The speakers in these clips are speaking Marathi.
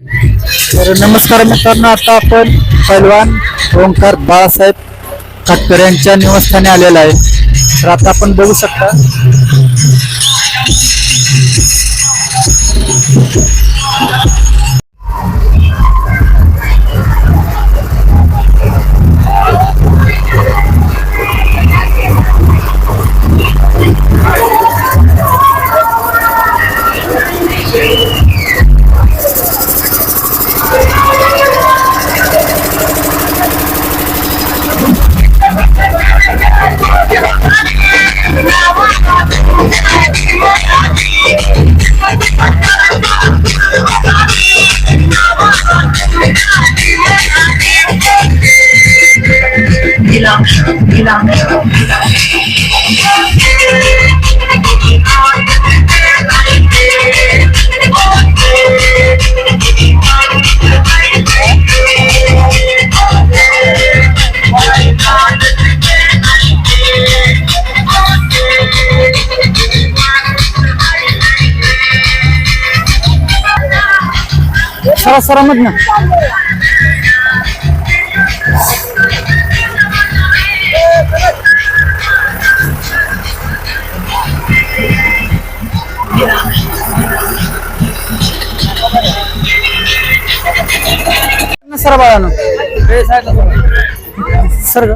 तर नमस्कार मित्रांनो आता आपण पैलवान ओंकार बाळासाहेब खटकर यांच्या निवासस्थानी आलेला आहे. तर आता आपण बघू शकता. सरा सरा मधनं सर बाळानं. सर ग.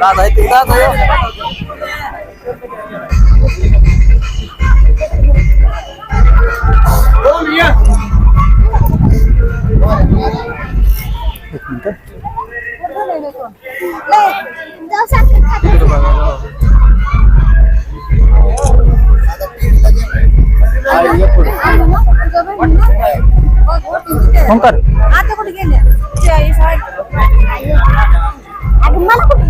दादा आहे ते दादा एक मिनिट. ओंकार आता कुठे गेल्या चाळीस मला कुठे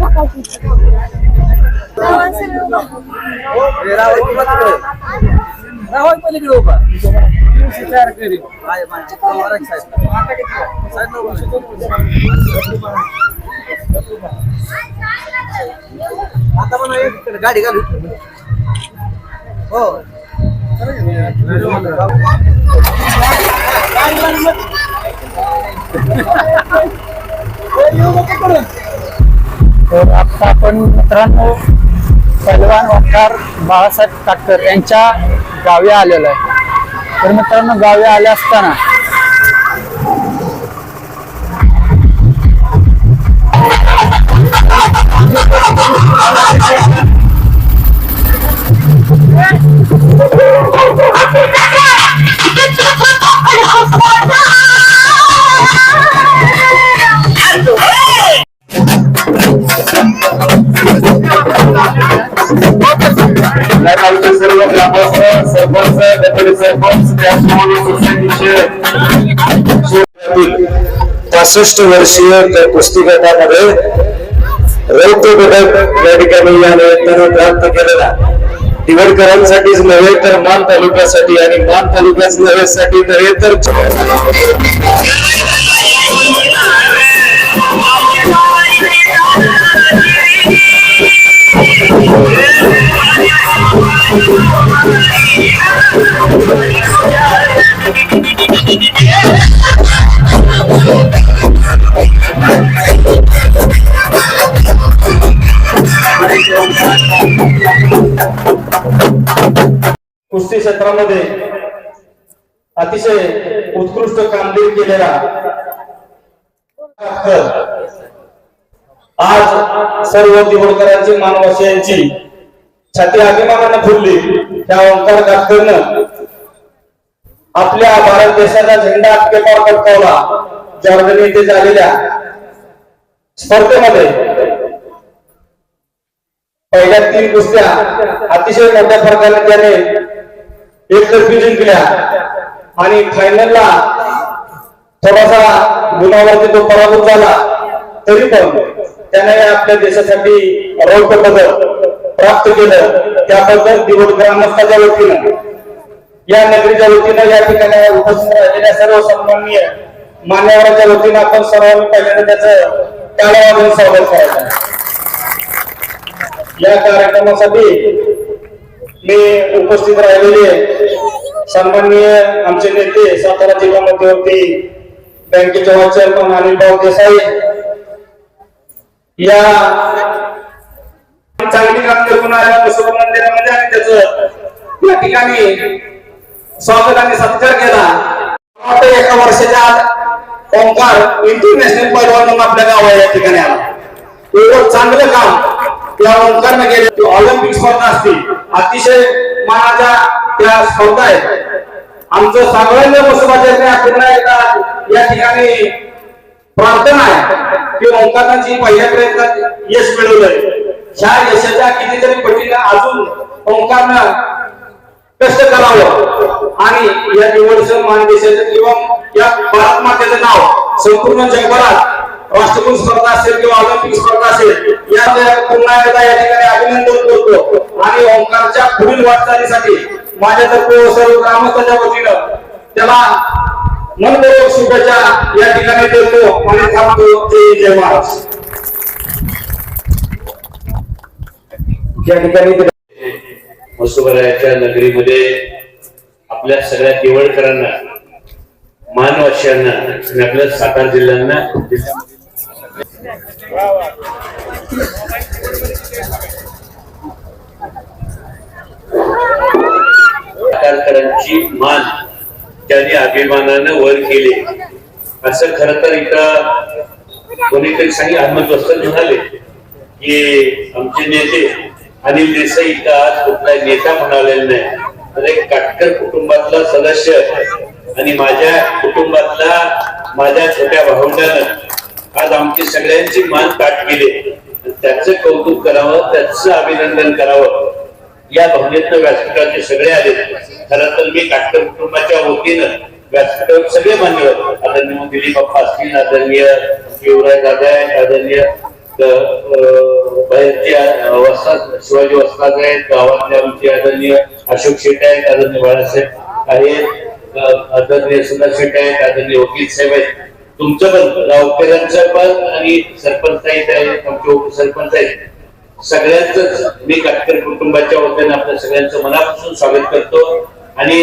टाकायची गाडी घालू. हो. तर आता आपण मित्रांनो पहलवान वकार बाळासाहेब काटकर यांच्या गावी आलेलो आहे. तर मित्रांनो गावी आले असताना पासष्ट वर्षीय त्या कुस्ती गटामध्ये रौप्य पदक या ठिकाणी या निमित्तानं प्राप्त केलेला. दिवडकरांसाठीच नव्हे तर मान तालुक्यासाठी आणि मान तालुक्याच नव्हे साठी नव्हे तर कृषी क्षेत्रामध्ये अतिशय उत्कृष्ट कामगिरी केलेला आज सर्व दिवडकरांची मानवासियांची छाती अभिमानानं फुलली. त्या ओंकार कातकरनं आपल्या भारत देशाचा झेंडा अटकेपार पटकावला. जॉर्डन येथे झालेल्या स्पर्धेमध्ये पहिल्या तीन कुस्त्या अतिशय मोठ्या फरकाने त्याने एकतर्फी जिंकल्या आणि फायनलला थोडासा गुणावरती तो पराभूत झाला. तरी पण त्याने आपल्या देशासाठी रौप्य पदक प्राप्त केलं. त्याबद्दल दिवस ग्रामस्थाच्या वतीनं या नगरीच्या वतीनं या ठिकाणी उपस्थित राहिलेल्या सर्व सन्माननीय मान्यवरांच्या वतीनं आपण सर्वांनी पहिल्यांदा त्याचं टाळ्या वाजवून स्वागत करायचं या कार्यक्रमासाठी मी उपस्थित राहिलेले सन्माननीय आमचे नेते सातारा जिल्हा मध्यवर्ती बँकेचे व्हाईस चेअरमन अनिलभाऊ देसाई या चांगली कामगिरी होणाऱ्या आल्या बसव मंदिरामध्ये आणि त्याच या ठिकाणी स्वागत आणि सत्कार केला. एका वर्षाच्या आत ओंकार इंटरनॅशनल पैलवान म्हणून आपल्या गावा या ठिकाणी आला. एवढं चांगलं काम या ओंकारनं केलं. ऑलिम्पिक स्पर्धा असतील अतिशय मानाच्या त्या स्पर्धा आहेत आमचं सगळ्यांना बसवायचं पुन्हा एकदा या ठिकाणी प्रार्थना आहे की ओंकारनाची पहिल्या प्रयत्नात यश मिळवलंय. ह्या यशाच्या कितीतरी पटीला अजून ओंकारनं कष्ट करावं. आणि या निवडचं मानदेशाचं किंवा या भारत मातेचं नाव संपूर्ण जगभरात राष्ट्रकुल स्पर्धा असेल किंवा ऑलिम्पिक स्पर्धा असेल या पुन्हा एकदा या ठिकाणी अभिनंदन करतो. आणि ओंकारच्या पुढील वाटचालीसाठी माझ्यातर्फे सर्व ग्रामस्थांच्या वतीनं त्याला मनपूर्वक शुभेच्छा या ठिकाणी देतो आणि थांबतो जय जय महाराज. या ठिकाणी मसुबरायाच्या नगरीमध्ये आपल्या सगळ्या केवळकरांना मानवाशांना आणि आपल्या सातारा जिल्ह्यांना सातारकरांची मान त्यांनी अभिमानानं वर केले. असं खर तर इथं कोणीतरी सांगितलं अहमद वस्तर म्हणाले की आमचे नेते अनिल देसाई इथं आज कुठला नेता म्हणालेला नाही. तर एक काटकर कुटुंबातला सदस्य आणि माझ्या कुटुंबातला माझ्या छोट्या भावंडानं आज आमची सगळ्यांची मान ताट केली. त्याचं कौतुक करावं त्याचं अभिनंदन करावं. या भावनेतनं व्यासपीठाचे सगळे आले. खरं तर मी काटकर कुटुंबाच्या वतीनं व्यासपीठावर सगळे मान्यवर आदरणीय दिलीप बाप्पा असतील आदरणीय शिवराय दादा आहेत आदरणीय बाहेरचे वस्ताद शिवाजी वस्ताद आहेत गावातले आमचे आदरणीय अशोक शेट आहेत आदरणीय बाळासाहेब आहेत आदरणीय सुधा शेट आहेत आदरणीय वकील साहेब आहेत. तुमचं पण गावकऱ्यांचं पण आणि सरपंच आहेत आमचे उपसरपंच आहेत. सगळ्यांच मी काटकर कुटुंबाच्या वतीने आपल्या सगळ्यांचं मनापासून स्वागत करतो. आणि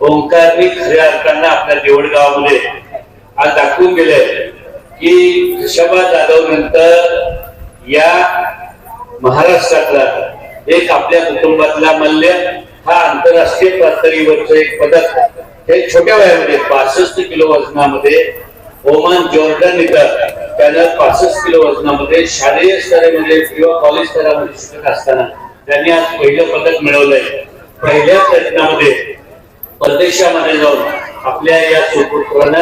ओंकारनी खऱ्या अर्थानं आपल्या देवड गावामध्ये आज दाखवून गेले की ऋषभा जाधव नंतर या महाराष्ट्रातला एक आपल्या कुटुंबातला मल्ल हा आंतरराष्ट्रीय पातळीवरचं एक पदक हे छोट्या वयामध्ये पासष्ट किलो वजनामध्ये ओमान जॉर्डन इथं त्यानं पासष्ट किलो वजनामध्ये शालेय स्तरामध्ये किंवा कॉलेज स्तरामध्ये शिकत असताना त्यांनी आज पहिलं पदक मिळवलंय. पहिल्या प्रयत्नामध्ये परदेशामध्ये जाऊन आपल्या या सुपुत्रानं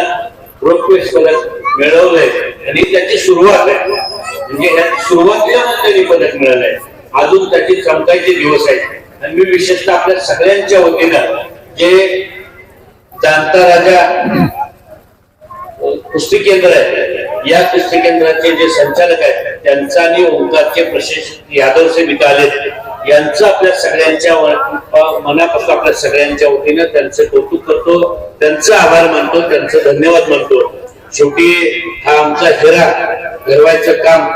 रौप्य पदक मिळवलंय. आणि त्याची सुरुवात आहे. म्हणजे ह्या सुरुवातीला त्यांनी पदक मिळालंय. अजून त्याची चमकायचे दिवस आहेत. आणि मी विशेषतः आपल्या सगळ्यांच्या वतीनं जे जाणता राजा कुस्ती केंद्र आहे. या कुस्ती केंद्राचे जे संचालक आहेत त्यांचा आणि ओंकारचे प्रशिक्षक यादव से इथं यांचं आपल्या सगळ्यांच्या मनापासून आपल्या सगळ्यांच्या वतीनं त्यांचं कौतुक करतो त्यांचं आभार मानतो त्यांचं धन्यवाद मानतो. शेवटी हा आमचा हिरा घरवायचं काम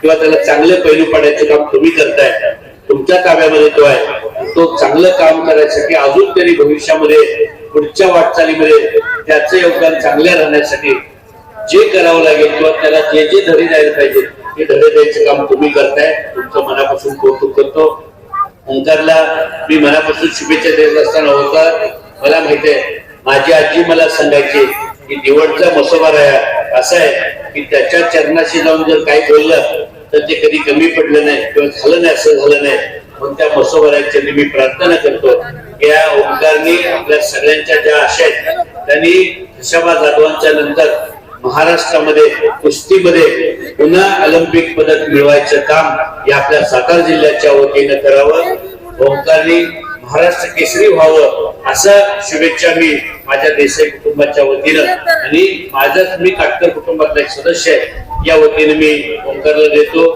किंवा त्याला चांगले पैलू पाडायचं काम तुम्ही करताय. तुमच्या ताब्यामध्ये तो आहे. तो चांगलं काम करायसाठी अजून तरी भविष्यामध्ये पुढच्या वाटचालीमध्ये त्याचं योगदान चांगल्या राहण्यासाठी जे करावं लागेल किंवा त्याला जे जे धडे द्यायला पाहिजे ते धडे द्यायचं काम तुम्ही करताय. तुमचं मनापासून कौतुक करतो. ओंकारला मी मनापासून शुभेच्छा देत असताना ओंकार मला माहिती आहे माझी आजी मला सांगायची की निवडचा मसोबा राहा असा आहे की त्याच्या चरणाशी जाऊन जर काही बोललं तर ते कधी कमी पडलं नाही किंवा झालं नाही असं झालं नाही. म्हणून त्या मसोबराच्या मी प्रार्थना करतो की या ओंकारने आपल्या सगळ्यांच्या ज्या आशा आहेत त्यांनी ऋषभा जाधवांच्या नंतर महाराष्ट्रामध्ये कुस्तीमध्ये पुन्हा ऑलिम्पिक पदक मिळवायचं काम या आपल्या सातारा जिल्ह्याच्या वतीनं करावं. ओंकारनी महाराष्ट्र केसरी व्हावं असं शुभेच्छा मी माझ्या देसाई कुटुंबाच्या वतीनं आणि माझ्याच मी काटकर कुटुंबातला एक सदस्य आहे या वतीनं मी ओंकारला देतो.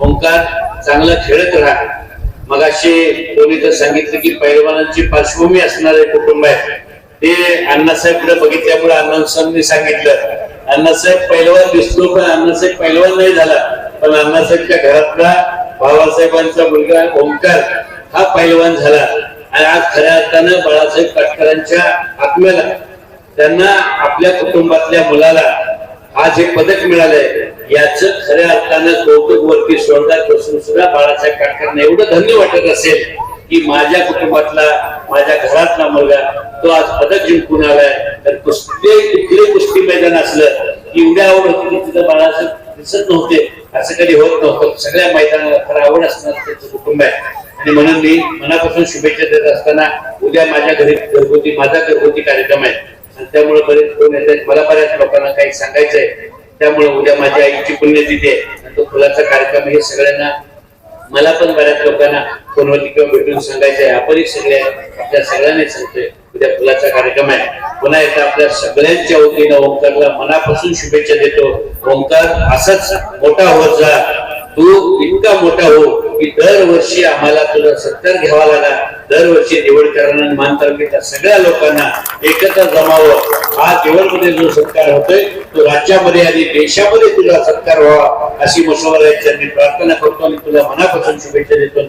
ओंकार चांगलं खेळत राहा. मगाशी कोणी तर सांगितलं की पैलवानांची पार्श्वभूमी असणारे कुटुंब आहे ते अण्णासाहेबकडे बघितल्यामुळे अण्णासाहेबांनी सांगितलं अण्णासाहेब पहिलवान दिसतो पण अण्णासाहेब पहिलवान नाही झाला. पण अण्णासाहेबच्या घरातला बाबासाहेबांचा मुलगा ओंकार हा पैलवान झाला. आणि आज खऱ्या अर्थानं बाळासाहेब काटकरांच्या आत्म्याला त्यांना आपल्या कुटुंबातल्या मुलाला आज हे पदक मिळालंय. याच खऱ्या अर्थानं कौतुक वरती स्वर्गात बसून सुद्धा बाळासाहेब काटकरांना एवढं धन्य वाटत असेल की माझ्या कुटुंबातला माझ्या घरातला मुलगा तो आज पदक जिंकून आलाय. तर कुस्ती कुठले कुस्ती मैदान असलं की एवढ्या आवड होती की तिथं बाळासाहेब दिसत नव्हते असं कधी होत नव्हतं. सगळ्या मैदानाला खरं आवड असणार त्यांचं कुटुंब आहे. आणि म्हणून मी मनापासून शुभेच्छा देत असताना उद्या माझ्या घरी घरगुती माझा घरगुती कार्यक्रम आहे. आणि त्यामुळे बरेच फोन येत आहेत. मला बऱ्याच लोकांना काही सांगायचंय त्यामुळे उद्या माझ्या आईची पुण्यतिथी आहे. आणि तो फुलाचा कार्यक्रम हे सगळ्यांना मला पण बऱ्याच लोकांना फोनवरती किंवा भेटून सांगायचं आहे. आपणही सगळे आपल्या सगळ्यांनी सांगतोय उद्या फुलाचा कार्यक्रम आहे. पुन्हा एकदा आपल्या सगळ्यांच्या वतीनं ओंकारला मनापासून शुभेच्छा देतो. ओंकार असाच मोठा होत जा. तू इतका मोठा हो. की दरवर्षी आम्हाला तुला सत्कार घ्यावा लागला. दरवर्षी निवडकरांना आणि मान तालुक्याच्या सगळ्या लोकांना एकत्र जमावं. हा निवडमध्ये जो सत्कार होतोय तो राज्यामध्ये आणि देशामध्ये तुला सत्कार व्हावा अशी मसोबा मी प्रार्थना करतो आणि तुला मनापासून शुभेच्छा देतो आणि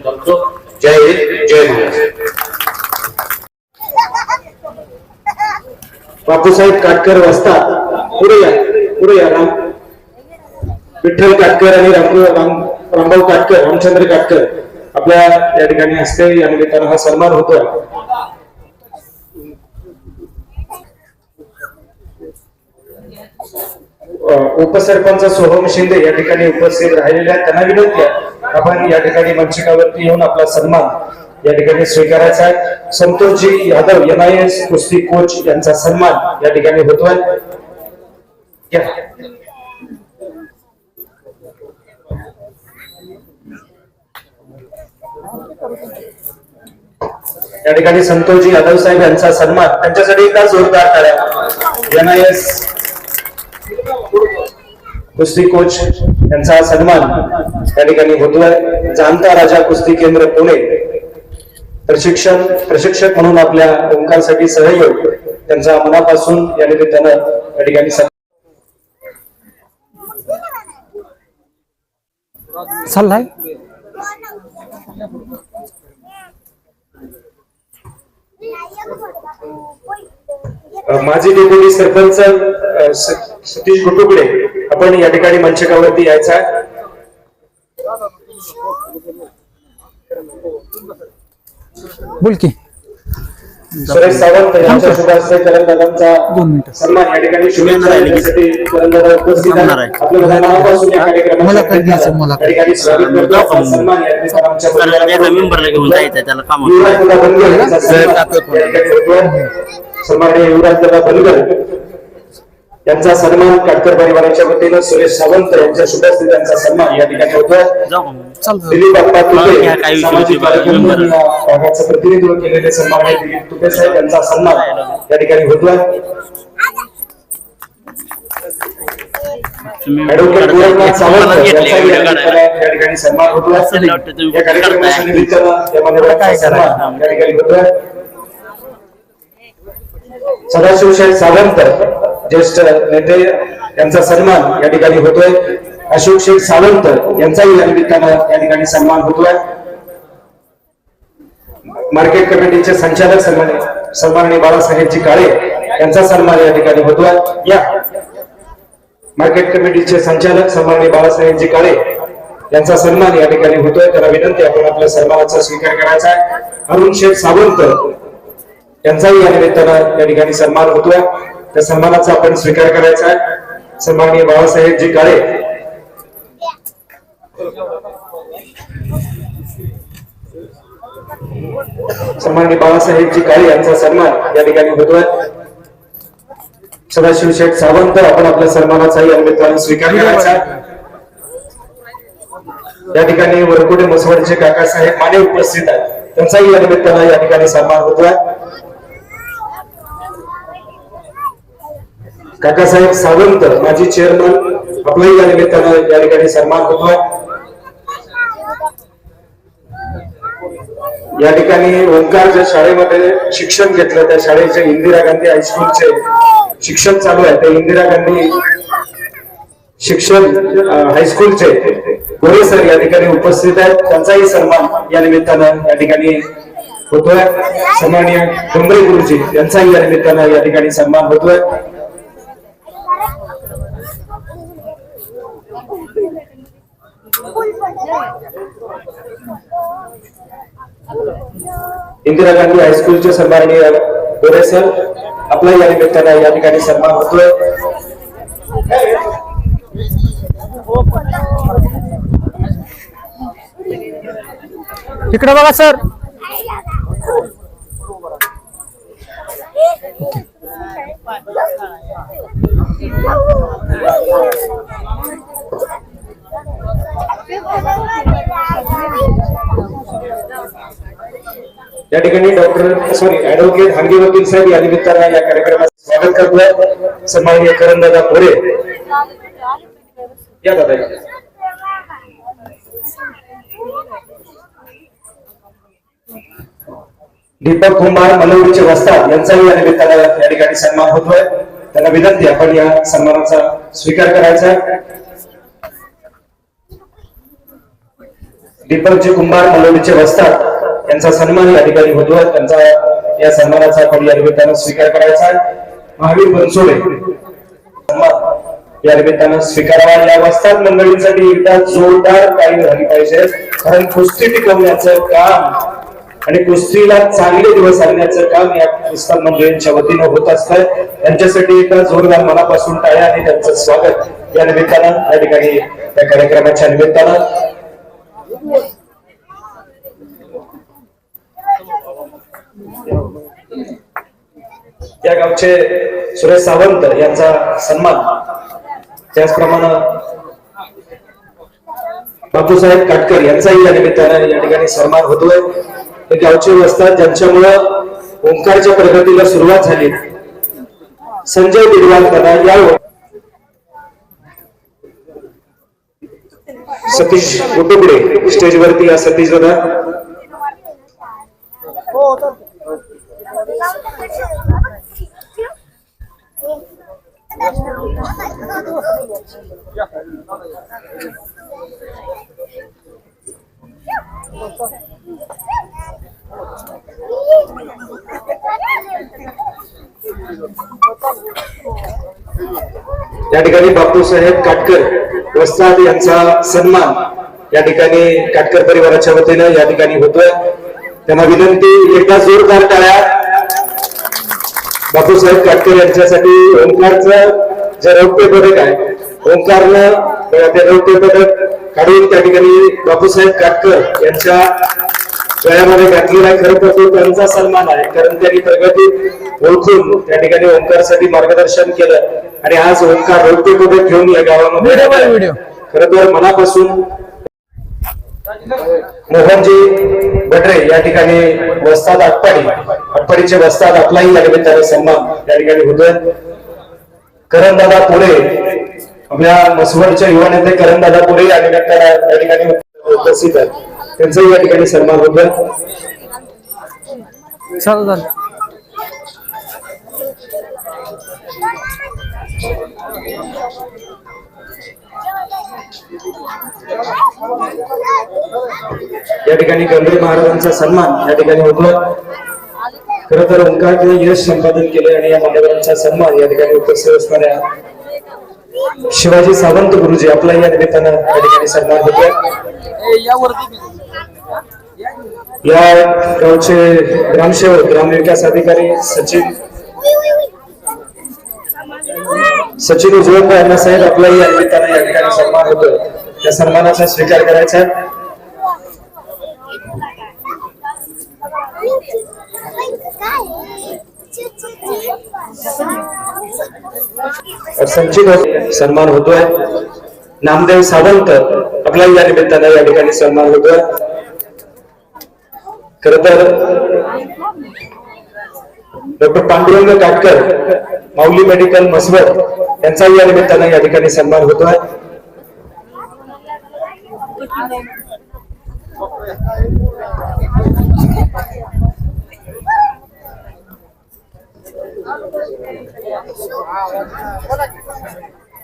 जय हिंद जय महाराष्ट्र. बापूसाहेब काटकर वाचतात पुढे या पुढे या राम. विठ्ठल काटकर आणि राम- रामभाऊ काटकर रामचंद्र काटकर आपल्या या ठिकाणी हस्ते या निमित्तानं हा सन्मान होतोय. उपसरपंच सोहम शिंदे या ठिकाणी उपस्थित राहिलेले आहेत. त्यांना विनंती आहे आपण या ठिकाणी मंचकावरती येऊन आपला सन्मान या ठिकाणी स्वीकारायचा आहे. Santoshji Yadav M I S कुस्ती कोच यांचा सन्मान या ठिकाणी होतोय. या. ठिकाणी संतोषजी यादव साहेब यांचा सन्मान त्यांच्यासाठी एकदा जोरदार टाळ्या. एन आय एस कुस्ती कोच यांचा सन्मान या ठिकाणी होतोय. जाणता राजा कुस्ती केंद्र पुणे. प्रशिक्षण प्रशिक्षक म्हणून आपल्या ओंकारसाठी सहयोग त्यांचा मनापासून या निमित्तानं या ठिकाणी चाललाय? माजी डेप्युटी सरपंच सतीश गुटुकडे आपण या ठिकाणी मंचकावरती यायचा आहे. बोल की सुरेश सावंत यांच्या. सन्मान या ठिकाणी शुभेच्छा देण्यासाठी करणदादा उपस्थित आहेत आपल्या मनापासून या कार्यक्रमाच्या मुलाखत घ्यायचं, मुलाखत. या ठिकाणी स्वागत करतो. आपला सन्मान या ठिकाणी आमच्या त्याला मेंबरला घेऊन जायचं त्याला काम. सन्माननीय युवराज दादा बनगर यांचा सन्मान काटकर परिवाराच्या वतीनं सुरेश सावंत यांच्या शुभ हस्ते त्यांचा सन्मान या ठिकाणी होतोय दिलीप मला तुपे सामाजिक भागाचं प्रतिनिधित्व केलेले सन्माननीय दिलीप तुपे साहेब यांचा सन्मान या ठिकाणी होतोय ऍडव्होकेट गोरखनाथ सावंत या सन्मान होतोय या कार्यक्रमाच्या करताय. निमित्तानं या मान्यवरांचा काय करायचं? सन्मान या ठिकाणी होतोय सदाशिव शेठ सावंत ज्येष्ठ नेते यांचा सन्मान या ठिकाणी होतोय. अशोक शेख सावंत यांचाही या निमित्तानं या ठिकाणी सन्मान होतोय. मार्केट कमिटीचे संचालक सन्मान सन्माननीय बाळासाहेबजी काळे यांचा सन्मान या ठिकाणी होतोय. या मार्केट कमिटीचे संचालक सन्माननीय बाळासाहेबजी काळे यांचा सन्मान या ठिकाणी होतोय. त्याला विनंती आपण आपल्या सन्मानाचा स्वीकार करायचा आहे. अरुण शेख सावंत यांचाही या निमित्तानं या ठिकाणी सन्मान होतोय. त्या सन्मानाचा आपण स्वीकार करायचा आहे. सन्माननीय बाळासाहेबजी काळे. सन्माननीय बाबासाहेबजी काळे यांचा सन्मान या ठिकाणी होतोय. सदाशिव शेठ सावंत आपण आपल्या सन्मानाचाही या स्वीकार करायचा या ठिकाणी वरकुटे मसवडचे काकासाहेब माने उपस्थित आहेत. त्यांचाही या निमित्तानं या ठिकाणी सन्मान होतोय. काकासाहेब सावंत माजी चेअरमन आपलाही या निमित्तानं या ठिकाणी सन्मान होतोय. या ठिकाणी ओंकार ज्या शाळेमध्ये शिक्षण घेतलं त्या शाळेचे इंदिरा गांधी हायस्कूलचे शिक्षण चालू आहे. ते इंदिरा गांधी शिक्षण हायस्कूलचे गोरे सर या ठिकाणी उपस्थित आहेत. त्यांचाही सन्मान या निमित्तानं या ठिकाणी होतोय. सन्माननीय डोंगरे गुरुजी यांचाही या निमित्तानं या ठिकाणी सन्मान होतोय. इंदिरा गांधी हायस्कूलचे सन्माननीय गोरे सर आपला या निमित्तानं या ठिकाणी सन्मान होतोय. इकडे बघा सर या ठिकाणी डॉक्टर सॉरी ऍडव्होकेट हांगे वकील साहेब या निमित्तानं या कार्यक्रमात स्वागत करतोय. सन्माननीय करणदादा पोरे या दादा दीपक कुंभार मनोरीचे वस्ताद यांचाही या निमित्तानं या ठिकाणी सन्मान होतोय. त्यांना विनंती आपण या सन्मानाचा स्वीकार करायचा दीपकजी कुंभार मलवडीचे वस्ताद यांचा सन्मान या ठिकाणी होतो. त्यांचा या सन्मानाचा आपण या निमित्तानं स्वीकार करायचा आहे. महावीर बनसोडे या निमित्तानं स्वीकारावा या वस्ताद मंडळींसाठी एकदा जोरदार काही झाली पाहिजे. कारण कुस्ती टिकवण्याचं काम आणि कुस्तीला चांगले दिवस आणण्याचं काम या वस्ताद मंडळींच्या वतीनं होत असतंय. त्यांच्यासाठी एकदा जोरदार मनापासून टाळ्या आणि त्यांचं स्वागत या निमित्तानं या ठिकाणी या कार्यक्रमाच्या निमित्तानं या गावचे सुरेश सावंत यांचा सन्मान. त्याचप्रमाणे बापूसाहेब काटकर यांचाही या निमित्तानं या ठिकाणी सन्मान होतोय. हे गावचे व्यवस्था ज्यांच्यामुळं ओंकारच्या प्रगतीला सुरुवात झाली. संजय बिडवालकरांना या सतीश कुटुंबडे स्टेजवरती या सतीश दादा या ठिकाणी बापूसाहेब काटकर वस्ताद यांचा सन्मान या ठिकाणी काटकर परिवाराच्या वतीनं या ठिकाणी होतोय. त्यांना विनंती एकदा जोरदार टाळ्या. बापूसाहेब काटकर यांच्यासाठी ओंकारचं जे रौप्य पदक आहे ओंकारनं ते रौप्य पदक काढून त्या ठिकाणी बापूसाहेब काटकर यांच्या गळ्यामध्ये घातलेला आहे. खरं तर तो त्यांचा सन्मान आहे कारण त्यांनी प्रगती ओळखून त्या ठिकाणी ओंकारसाठी मार्गदर्शन केलं. आणि आज ओंकार रौप्य पदक घेऊन या गावामध्ये. खरं तर मनापासून मोहनजी बडरे या ठिकाणी वस्ताद आटपाडी आटपाडीचे वस्ताद आपलाही या निमित्ताने सन्मान या ठिकाणी होतोय. करणदादा पुरे आपल्या मसवडच्या युवा नेते करणदादा पुरे या निमित्ताने या ठिकाणी उपस्थित आहेत. त्यांचाही या ठिकाणी सन्मान होतोय. चालू झालं. या ठिकाणी गंभीर महाराजांचा सन्मान या ठिकाणी होतो खर तर ओंकार यश संपादन केले आणि या मान्यवरांचा सन्मान या ठिकाणी उपस्थित असणाऱ्या शिवाजी सावंत गुरुजी आपला या निमित्तानं या ठिकाणी सन्मान होतोय. या गावचे ग्रामसेवक ग्रामविकास अधिकारी सचिन सचिन उजवळ यांना साहेब आपलाही या निमित्तानं या ठिकाणी सन्मान होतोय. त्या सन्मानाचा स्वीकार करायचा संचित हो- सन्मान होतोय. नामदेव सावंत आपला या निमित्तानं या ठिकाणी सन्मान होतोय. खर तर डॉक्टर पांडुरंग काटकर माऊली मेडिकल मसवत यांचाही या निमित्तानं या ठिकाणी सन्मान होतोय.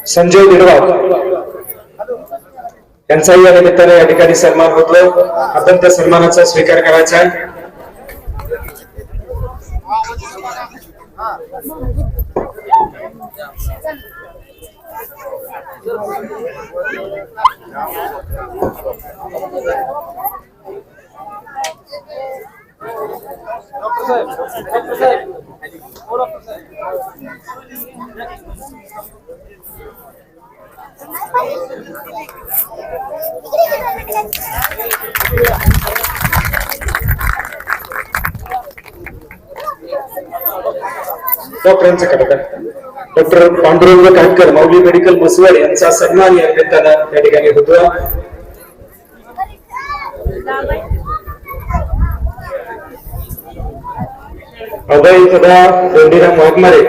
संजय बिडवाळ त्यांचाही या निमित्ताने या ठिकाणी सन्मान होतोय आपण सन्मानाचा स्वीकार करायचा आहे. डॉक्टरांचा कटकर Doctor Pandurang Katkar Mauli medical Maswad यांचा सन्मान या निमित्तानं या ठिकाणी होतो अभय कदा दोंडीराम वाघमारे.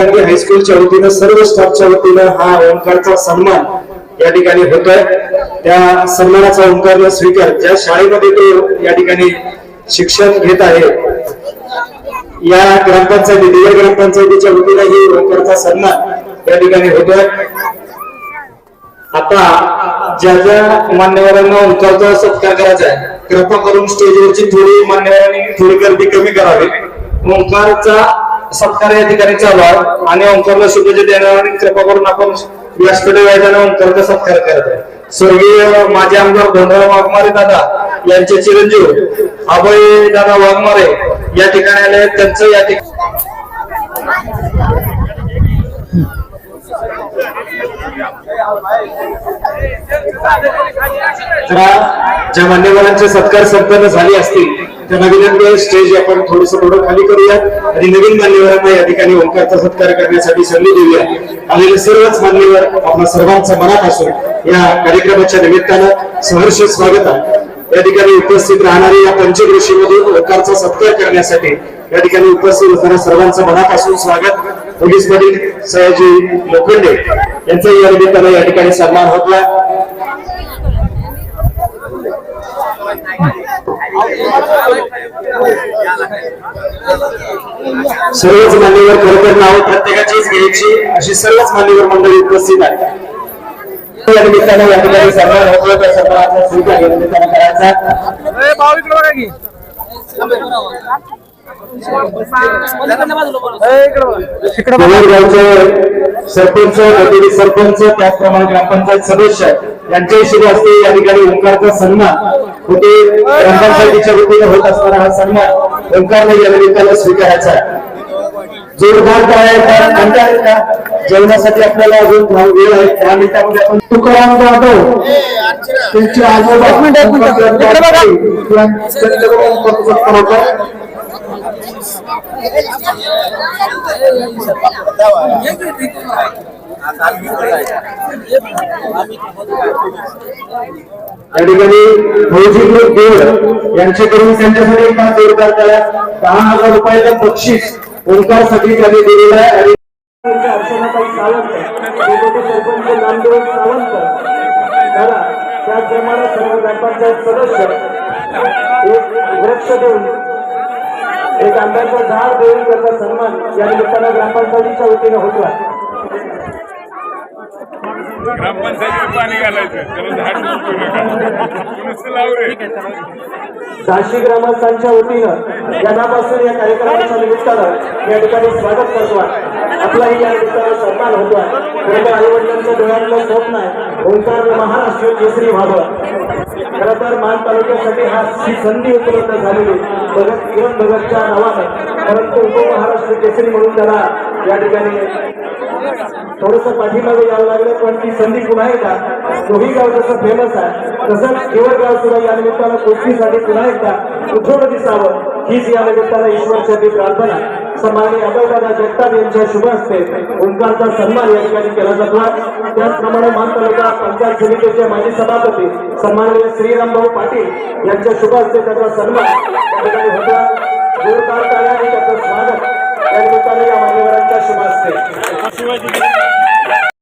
हायस्कूलच्या वतीनं सर्व स्टाफच्या वतीनं हा ओंकारचा सन्मान या ठिकाणी होतोय. त्या सन्मानाचा ओंकारला स्वीकार ज्या शाळेमध्ये तो या ठिकाणी शिक्षण घेत आहे या ग्रामपंचायती दिव्या ग्रामपंचायतीच्या वतीनं ही ओंकारचा सन्मान या ठिकाणी होतोय. आता ज्या ज्या मान्यवरांना ओंकारचा सत्कार करायचा आहे? कृपा करून स्टेजवरची थोडी मान्यवरांनी थोडी गर्दी कमी करावी. ओंकारचा सत्कार या ठिकाणी चालू आहे आणि ओंकारला शुभेच्छा देणार आणि कृपा करून आपण व्यासपीठ व्याजाने ओंकारचा सत्कार करत आहे. स्वर्गीय माजी आमदार धनराव वाघमारे दादा यांचे चिरंजीव अभय दादा वाघमारे या ठिकाणी आले आहेत. त्यांचं या ठिकाणी ज्या मान्यवरांचे सत्कार संपन्न झाले असतील त्यांना विनंती स्टेज आपण थोडस थोडं खाली करूया आणि नवीन मान्यवरांना या ठिकाणी ओंकारचा सत्कार करण्यासाठी संधी देऊया आलेले सर्वच मान्यवर आपल्या सर्वांचा मनात असून या कार्यक्रमाच्या निमित्तानं सहर्ष स्वागत आहे या ठिकाणी उपस्थित राहणारे या पंचकृषीमधून लोकांचा सत्कार करण्यासाठी या ठिकाणी उपस्थित असणाऱ्या सर्वांचं मनापासून स्वागत. पोलीस पाटील सयाजी लोखंडे यांचाही या निमित्तानं या ठिकाणी सन्मान होतला सर्वच मान्यवर खरं तर नाव प्रत्येकाचीच घ्यायची अशी सर्वच मान्यवर मंडळी उपस्थित आहे या निमित्तानं या ठिकाणी सन्मान होतो त्या सन्मानाचा स्वीकार या निमित्तानं करायचा सरपंच गटोडी सरपंच त्याचप्रमाणे ग्रामपंचायत सदस्य यांच्याशी असते या ठिकाणी ओंकारचा सन्मान होते ग्रामपंचायतीच्या वतीने होत असणारा हा सन्मान ओंकारने या निमित्तानं स्वीकारायचा आहे. जोरदार काय म्हणता का? जेवणासाठी आपल्याला अजून वेळ आहे. त्या मिनिटामध्ये आपण तुकाराम जाधव त्यांचे आजोबा या ठिकाणी ग्रुप देव यांच्याकडून त्यांच्यासाठी दहा हजार रुपयाचं बक्षीस. ओंकारसाठी त्यांनी दिलेलं आहे आणि अर्चनाताई सावंत सरपंच नामदेव सावंत. करा त्याचप्रमाणे सर्व ग्रामपंचायत सदस्य एक वृक्ष देऊन एक आंब्याचं झाड देऊन त्याचा सन्मान या निमित्तानं ग्रामपंचायतीच्या वतीनं होतो आहे. ग्रामपंचायतीत पाणी घालायचं. त्याला झाड नको नका. नुसतं लाव रे? झाशी ग्रामस्थांच्या वतीनं जनापासून या कार्यक्रमाच्या निमित्तानं या ठिकाणी स्वागत करतो आहे आपलाही या निमित्तानं सन्मान होतो आहे खरं तर आई वडिलांच्या डोळ्यातलं स्वप्न आहे ओंकार महाराष्ट्र केसरी व्हावं. खरं तर मान तालुक्यासाठी हा ही संधी उपलब्ध झालेली भगत किरण भगतच्या नावानं परंतु उपमहाराष्ट्र केसरी म्हणून त्याला या ठिकाणी थोडस पाठीमागे यावं लागलं पण ती संधी पुन्हा एकदा दोही गाव जसं फेमस आहे तसंच केवळ सुद्धा या निमित्तानं कुस्तीसाठी पुन्हा एकदा उठवलं दिसावं हीच या निमित्तानं ईश्वरसाठी प्रार्थना. सन्माननीय अभयदादा जगताप यांच्या शुभ हस्ते ओंकारचा सन्मान या ठिकाणी केला जातो. त्याचप्रमाणे मान तालुका पंचायत समितीचे माजी सभापती सन्माननीय श्रीरामभाऊ पाटील यांच्या शुभ हस्ते त्याचा सन्मान या ठिकाणी होता. जोरदार टाळ्या आणि त्याचं स्वागत. या या मान्यवरांच्या शुभ